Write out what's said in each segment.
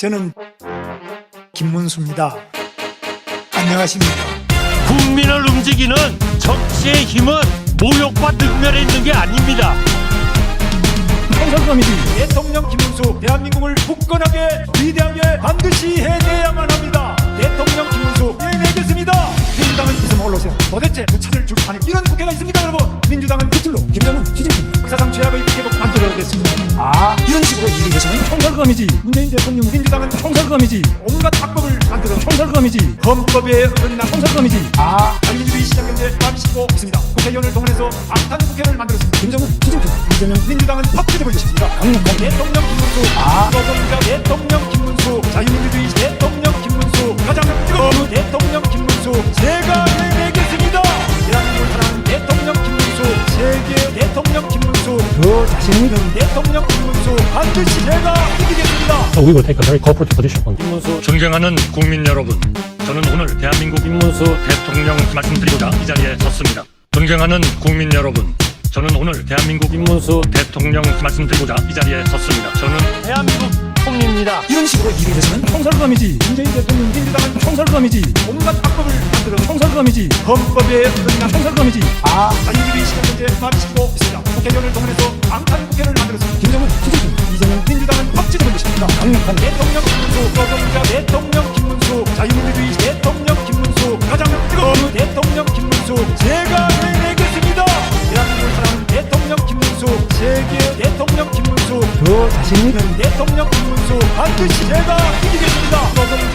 저는 김문수입니다. 안녕하십니까? 국민을 움직이는 정치의 힘은 모욕과 능멸에 있는 게 아닙니다. 통상검이지 대통령 김문수 대한민국을 굳건하게 위대하게 반드시 해내야만 합니다. 대통령 김문수 해내겠습니다. 민주당은 있으면 올라오세요. 도대체 무차를 줄 아니 이런 국회가 있습니까 여러분? 민주당은 끝 총살검이지. 문재인 대통령 민주당은 총살검이지. 온갖 악법을 만들어 총살검이지. 헌법에 어긋난 총살검이지. 아 자유민주주의 시장 경제 마비시고 있습니다. 국회의원을 동원해서 악탄 국회를 만들었습니다. 김정은 시진핑 이재명 민주당은 팍해되고 있습니다. 강력한 대통령 김문수 아 더 자신 있는 대통령 김문수 반드시 제가 이기겠습니다. So we will take a very cooperative position on 김문수 존경하는 국민 여러분, 저는 오늘 대한민국 김문수 대통령 말씀드리고자 이 자리에 섰습니다. 존경하는 국민 여러분, 저는 오늘 대한민국 김문수 대통령 말씀드리고자 이 자리에 섰습니다. 저는 대한민국 총리입니다. 이런 식으로 일이 돼서는 총살검이지. 문재인 대통령 민주당은 총살검이지. 온갖 악법을 만들어 총살검이지. 헌법에 어긋난 총살검이지. 아 자유민주주의 경제 마비시키고 있습니다. 국회의원을 동원해서 앙탈 국회를 만들었습니다. 김정은 시진핑 이재명 민주당은 팍치되고 있습니다. 강력한 대통령 김문수 노동자 대통령 김문수 자유민주주의 대통령 김문수 가장 뜨거운 대통령 김문수 제가 해내겠습니다. 대한민국을 사랑하는 대통령 김문수 세계 대통령 김문수 더 자신 있는 대통령 김문수 반드시 제가 이기겠습니다. 노동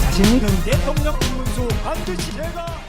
자신 있는 대통령 김문수 반드시 제가